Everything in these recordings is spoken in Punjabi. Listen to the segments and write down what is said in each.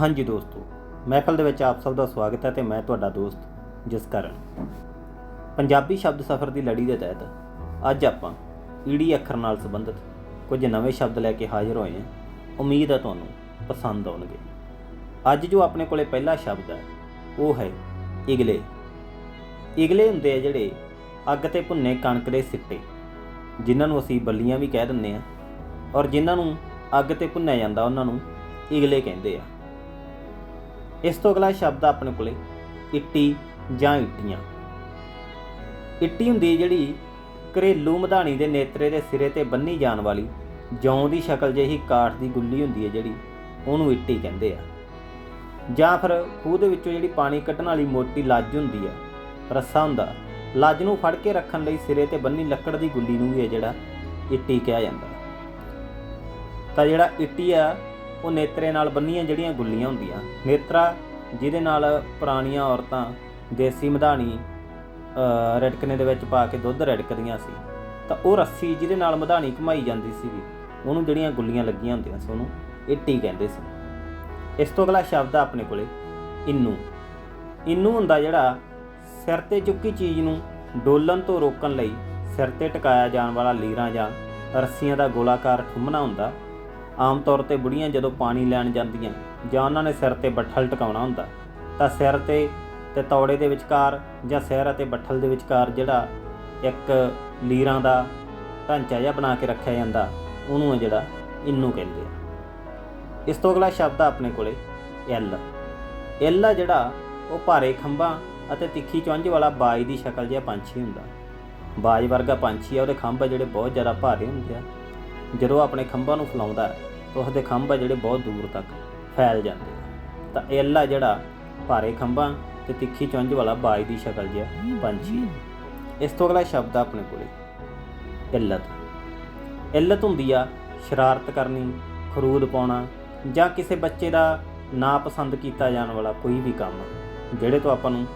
ਹਾਂਜੀ ਦੋਸਤੋ, ਮਹਿਫਲ ਦੇ ਵਿੱਚ ਆਪ ਸਭ ਦਾ ਸਵਾਗਤ ਹੈ ਤੇ ਮੈਂ ਤੁਹਾਡਾ ਦੋਸਤ ਜਸਕਰਨ। ਪੰਜਾਬੀ ਸ਼ਬਦ ਸਫ਼ਰ ਦੀ ਲੜੀ ਦੇ ਤਹਿਤ ਅੱਜ ਆਪਾਂ ਈੜੀ ਅੱਖਰ ਨਾਲ ਸੰਬੰਧਿਤ ਕੁਝ ਨਵੇਂ ਸ਼ਬਦ ਲੈ ਕੇ ਹਾਜ਼ਰ ਹੋਏ ਹਾਂ। ਉਮੀਦ ਹੈ ਤੁਹਾਨੂੰ ਪਸੰਦ ਆਉਣਗੇ। ਅੱਜ ਜੋ ਆਪਣੇ ਕੋਲੇ ਪਹਿਲਾ ਸ਼ਬਦ ਹੈ, ਉਹ ਹੈ ਇਗਲੇ। ਇਗਲੇ ਹੁੰਦੇ ਆ ਜਿਹੜੇ ਅੱਗ ਤੇ ਭੁੰਨੇ ਕਣਕ ਦੇ ਸਿੱਟੇ, ਜਿਨ੍ਹਾਂ ਨੂੰ ਅਸੀਂ ਬੱਲੀਆਂ ਵੀ ਕਹਿ ਦਿੰਦੇ ਆ ਔਰ ਜਿਨ੍ਹਾਂ ਨੂੰ ਅੱਗ ਤੇ ਭੁੰਨਿਆ ਜਾਂਦਾ, ਉਹਨਾਂ ਨੂੰ ਇਗਲੇ ਕਹਿੰਦੇ ਆ। ਇਸ ਤੋਂ ਅਗਲਾ ਸ਼ਬਦ ਆ ਆਪਣੇ ਕੋਲੇ, ਇੱਟੀ ਜਾਂ ਇੱਟੀਆਂ। ਇੱਟੀ ਹੁੰਦੀ ਜਿਹੜੀ ਘਰੇਲੂ ਮਧਾਣੀ ਦੇ ਨੇਤਰੇ ਦੇ ਸਿਰੇ ਤੇ ਬੰਨੀ ਜਾਣ ਵਾਲੀ, ਜੌਂ ਦੀ ਸ਼ਕਲ ਜਿਹੀ ਕਾਠ ਦੀ ਗੁੱਲੀ ਹੁੰਦੀ ਹੈ ਜਿਹੜੀ ਉਹਨੂੰ ਇੱਟੀ ਕਹਿੰਦੇ ਆ। ਜਾਂ ਫਿਰ ਖੂਹ ਦੇ ਵਿੱਚੋਂ ਜਿਹੜੀ ਪਾਣੀ ਕੱਢਣ ਵਾਲੀ ਮੋਟੀ ਲੱਜ ਹੁੰਦੀ ਆ, ਰੱਸਾ ਹੁੰਦਾ, ਲੱਜ ਨੂੰ ਫੜ ਕੇ ਰੱਖਣ ਲਈ ਸਿਰੇ ਤੇ ਬੰਨੀ ਲੱਕੜ ਦੀ ਗੁੱਲੀ ਨੂੰ ਵੀ ਹੈ ਜਿਹੜਾ ਇੱਟੀ ਕਿਹਾ ਜਾਂਦਾ। ਤਾਂ ਜਿਹੜਾ ਇੱਟੀ ਆ ਉਹ ਨੇਤਰੇ ਨਾਲ ਬੰਨੀਆਂ ਜਿਹੜੀਆਂ ਗੁੱਲੀਆਂ ਹੁੰਦੀਆਂ। ਨੇਤਰਾ ਜਿਹਦੇ ਨਾਲ ਪੁਰਾਣੀਆਂ ਔਰਤਾਂ ਦੇਸੀ ਮਧਾਣੀ ਅ, ਦੇ ਵਿੱਚ ਪਾ ਕੇ ਦੁੱਧ ਰੜਕਦੀਆਂ ਸੀ। ਤਾਂ ਉਹ ਰੱਸੀ ਜਿਹਦੇ ਨਾਲ ਮਧਾਣੀ ਘਮਾਈ ਜਾਂਦੀ ਸੀਗੀ ਉਹਨੂੰ ਜਿਹੜੀਆਂ ਗੁੱਲੀਆਂ ਲੱਗੀਆਂ ਹੁੰਦੀਆਂ ਸੀ ਉਹਨੂੰ ਇੱਟੀ ਕਹਿੰਦੇ ਸੀ। ਇਸ ਤੋਂ ਅਗਲਾ ਸ਼ਬਦ ਆ ਆਪਣੇ ਕੋਲੇ ਇੰਨੂ। ਇੰਨੂ ਹੁੰਦਾ ਜਿਹੜਾ ਸਿਰ ਤੇ ਚੁੱਕੀ ਚੀਜ਼ ਨੂੰ ਡੋਲਣ ਤੋਂ ਰੋਕਣ ਲਈ ਸਿਰ ਤੇ ਟਿਕਾਇਆ ਜਾਣ ਵਾਲਾ ਲੀਰਾਂ ਜਾਂ ਰੱਸੀਆਂ ਦਾ ਗੋਲਾਕਾਰ ਠੁੰਮਣਾ ਹੁੰਦਾ ਆਮ ਤੌਰ ਤੇ ਬੁੜੀਆਂ ਜਦੋਂ ਪਾਣੀ ਲੈਣ ਜਾਂਦੀਆਂ ਜਾਂ ਉਹਨਾਂ ਨੇ ਸਿਰ ਤੇ ਬੱਠਲ ਟਿਕਾਉਣਾ ਹੁੰਦਾ, ਤਾਂ ਸਿਰ ਤੇ ਤੇ ਤੌੜੇ ਦੇ ਵਿਚਕਾਰ ਜਾਂ ਸਿਰ ਅਤੇ ਬੱਠਲ ਦੇ ਵਿਚਕਾਰ ਜਿਹੜਾ ਇੱਕ ਲੀਰਾਂ ਦਾ ਢਾਂਚਾ ਜਿਹਾ ਬਣਾ ਕੇ ਰੱਖਿਆ ਜਾਂਦਾ, ਉਹਨੂੰ ਹੈ ਜਿਹੜਾ ਇੰਨੂ ਕਹਿੰਦੇ ਆ। ਇਸ ਤੋਂ ਅਗਲਾ ਸ਼ਬਦ ਆ ਆਪਣੇ ਕੋਲੇ, ਐਲ। ਐਲ ਆ ਜਿਹੜਾ ਉਹ ਭਾਰੇ ਖੰਭਾਂ ਅਤੇ ਤਿੱਖੀ ਚੁੰਝ ਵਾਲਾ ਬਾਜ ਦੀ ਸ਼ਕਲ ਜਿਹਾ ਪੰਛੀ ਹੁੰਦਾ। ਬਾਜ ਵਰਗਾ ਪੰਛੀ ਆ, ਉਹਦੇ ਖੰਭ ਜਿਹੜੇ ਬਹੁਤ ਜ਼ਿਆਦਾ ਭਾਰੇ ਹੁੰਦੇ ਆ। ਜਦੋਂ ਆਪਣੇ ਖੰਭਾਂ ਨੂੰ ਫਲਾਉਂਦਾ ਹੈ ਤਾਂ ਉਸਦੇ ਖੰਭ ਆ ਜਿਹੜੇ ਬਹੁਤ ਦੂਰ ਤੱਕ ਫੈਲ ਜਾਂਦੇ ਆ। ਤਾਂ ਇੱਲ ਆ ਜਿਹੜਾ ਭਾਰੇ ਖੰਭਾਂ ਤੇ ਤਿੱਖੀ ਚੁੰਝ ਵਾਲਾ ਬਾਜ ਦੀ ਸ਼ਕਲ ਜਿਹਾ ਪੰਛੀ ਹੈ। ਇਸ ਤੋਂ ਅਗਲਾ ਸ਼ਬਦ ਆ ਆਪਣੇ ਕੋਲੇ, ਇੱਲਤ। ਇੱਲਤ ਹੁੰਦੀ ਆ ਸ਼ਰਾਰਤ ਕਰਨੀ, ਖਰੂਦ ਪਾਉਣਾ ਜਾਂ ਕਿਸੇ ਬੱਚੇ ਦਾ ਨਾ ਪਸੰਦ ਕੀਤਾ ਜਾਣ ਵਾਲਾ ਕੋਈ ਵੀ ਕੰਮ, ਜਿਹੜੇ ਤੋਂ ਆਪਾਂ ਨੂੰ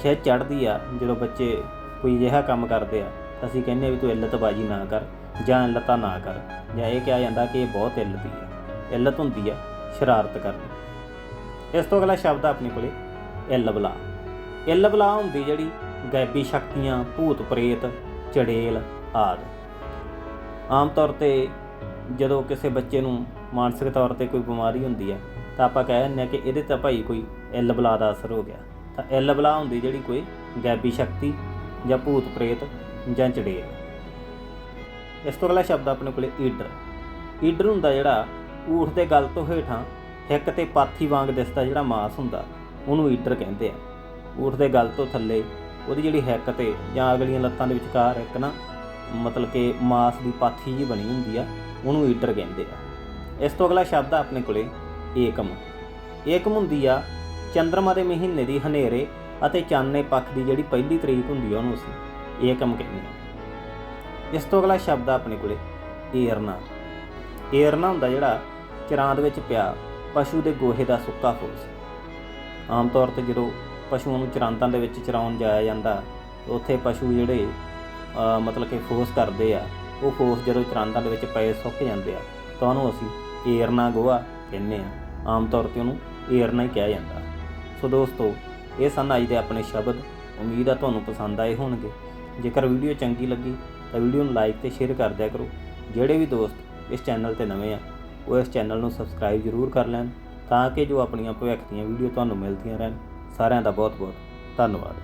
ਖਿੱਚ ਚੜਦੀ ਆ। ਜਦੋਂ ਬੱਚੇ ਕੋਈ ਅਜਿਹਾ ਕੰਮ ਕਰਦੇ ਆ, ਤਾਂ ਅਸੀਂ ਕਹਿੰਦੇ ਵੀ ਤੂੰ ਇੱਲਤਬਾਜੀ ਨਾ ਕਰ। ਜਾਂ ਇੱਲਤਾਂ ਨਾ ਕਰ, ਜਾਂ ਇਹ ਕਿਹਾ ਜਾਂਦਾ ਕਿ ਇਹ ਬਹੁਤ ਇੱਲਤੀ ਹੈ ਇੱਲਤ ਹੁੰਦੀ ਹੈ ਸ਼ਰਾਰਤ ਕਰਨੀ। ਇਸ ਤੋਂ ਅਗਲਾ ਸ਼ਬਦ ਆ ਆਪਣੇ ਕੋਲੇ ਇੱਲਬਲਾ ਇੱਲਬਲਾ ਹੁੰਦੀ ਜਿਹੜੀ ਗੈਬੀ ਸ਼ਕਤੀਆਂ, ਭੂਤ ਪ੍ਰੇਤ, ਚੜੇਲ ਆਦਿ। ਆਮ ਤੌਰ ਤੇ ਜਦੋਂ ਕਿਸੇ ਬੱਚੇ ਨੂੰ ਮਾਨਸਿਕ ਤੌਰ ਤੇ ਕੋਈ ਬਿਮਾਰੀ ਹੁੰਦੀ ਹੈ, ਤਾਂ ਆਪਾਂ ਕਹਿ ਦਿੰਦੇ ਹਾਂ ਕਿ ਇਹਦੇ ਤਾਂ ਭਾਈ ਕੋਈ ਇੱਲ ਬਲਾ ਦਾ ਅਸਰ ਹੋ ਗਿਆ। ਤਾਂ ਇੱਲ ਬਲਾ ਹੁੰਦੀ ਜਿਹੜੀ ਕੋਈ ਗੈਬੀ ਸ਼ਕਤੀ ਜਾਂ ਭੂਤ ਪ੍ਰੇਤ ਜਾਂ ਚੜੇਲ। ਇਸ ਤੋਂ ਅਗਲਾ ਸ਼ਬਦ ਆਪਣੇ ਕੋਲੇ ਈਡਰ। ਈਡਰ ਹੁੰਦਾ ਜਿਹੜਾ ਊਠ ਦੇ ਗਲ ਤੋਂ ਹੇਠਾਂ ਹਿੱਕ ਤੇ ਪਾਥੀ ਵਾਂਗ ਦਿਸਦਾ ਜਿਹੜਾ ਮਾਸ ਹੁੰਦਾ, ਉਹਨੂੰ ਈਡਰ ਕਹਿੰਦੇ ਆ। ਊਠ ਦੇ ਗਲ ਤੋਂ ਥੱਲੇ ਉਹਦੀ ਜਿਹੜੀ ਹਿੱਕ ਤੇ ਜਾਂ ਅਗਲੀਆਂ ਲੱਤਾਂ ਦੇ ਵਿਚਕਾਰ ਇੱਕ ਨਾ ਮਤਲਬ ਕਿ ਮਾਸ ਦੀ ਪਾਥੀ ਜੀ ਬਣੀ ਹੁੰਦੀ ਆ, ਉਹਨੂੰ ਈਡਰ ਕਹਿੰਦੇ ਆ। ਇਸ ਤੋਂ ਅਗਲਾ ਸ਼ਬਦ ਆ ਆਪਣੇ ਕੋਲੇ ਏਕਮ। ਏਕਮ ਹੁੰਦੀ ਆ ਚੰ드ਰਮਾ ਦੇ ਮਹੀਨੇ ਦੀ ਹਨੇਰੇ ਅਤੇ ਚਾਨਣੇ ਪੱਖ ਦੀ ਜਿਹੜੀ ਪਹਿਲੀ ਤਰੀਕ ਹੁੰਦੀ ਆ, ਉਹਨੂੰ ਅਸੀਂ ਏਕਮ ਕਹਿੰਦੇ ਆ। ਇਸ ਤੋਂ ਅਗਲਾ ਸ਼ਬਦ ਆ ਆਪਣੇ ਕੋਲੇ, ਏਰਨਾ। ਏਰਨਾ ਹੁੰਦਾ ਜਿਹੜਾ ਚਰਾਂਦ ਵਿੱਚ ਪਿਆ, ਪਸ਼ੂ ਦੇ ਗੋਹੇ ਦਾ ਸੁੱਕਾ ਫੁੱਸ ਆਮ ਤੌਰ ਤੇ ਜਦੋਂ ਪਸ਼ੂਆਂ ਨੂੰ ਚਰਾਂਦਾਂ ਦੇ ਵਿੱਚ ਚਰਾਉਣ ਜਾਇਆ ਜਾਂਦਾ ਉੱਥੇ ਪਸ਼ੂ ਜਿਹੜੇ ਮਤਲਬ ਕਿ ਫੋਰਸ ਕਰਦੇ ਆ, ਉਹ ਫੋਰਸ ਜਦੋਂ ਚਰਾਂਦਾਂ ਦੇ ਵਿੱਚ ਪਏ ਸੁੱਕ ਜਾਂਦੇ ਆ, ਤਾਂ ਉਹਨੂੰ ਅਸੀਂ ਏਰਨਾ ਗੋਹਾ ਕਹਿੰਦੇ ਆ। ਆਮ ਤੌਰ ਤੇ ਉਹਨੂੰ ਏਰਨਾ ਹੀ ਕਿਹਾ ਜਾਂਦਾ। ਸੋ ਦੋਸਤੋ, ਇਹ ਸਨ ਅੱਜ ਦੇ ਆਪਣੇ ਸ਼ਬਦ। ਉਮੀਦ ਆ ਤੁਹਾਨੂੰ ਪਸੰਦ ਆਏ ਹੋਣਗੇ। ਜੇਕਰ ਵੀਡੀਓ ਚੰਗੀ ਲੱਗੀ ਤਾਂ ਵੀਡੀਓ ਨੂੰ ਲਾਈਕ ਤੇ ਸ਼ੇਅਰ ਕਰ ਦਿਆ ਕਰੋ। ਜਿਹੜੇ ਵੀ ਦੋਸਤ ਇਸ ਚੈਨਲ ਤੇ ਨਵੇਂ ਆ, ਉਹ ਇਸ ਚੈਨਲ ਨੂੰ ਸਬਸਕ੍ਰਾਈਬ ਜ਼ਰੂਰ ਕਰ ਲੈਣ ਤਾਂ ਕਿ ਜੋ ਆਪਣੀਆਂ ਭਵਿੱਖ ਦੀਆਂ ਵੀਡੀਓ ਤੁਹਾਨੂੰ ਮਿਲਦੀਆਂ ਰਹਿਣ। ਸਾਰਿਆਂ ਦਾ ਬਹੁਤ ਬਹੁਤ ਧੰਨਵਾਦ।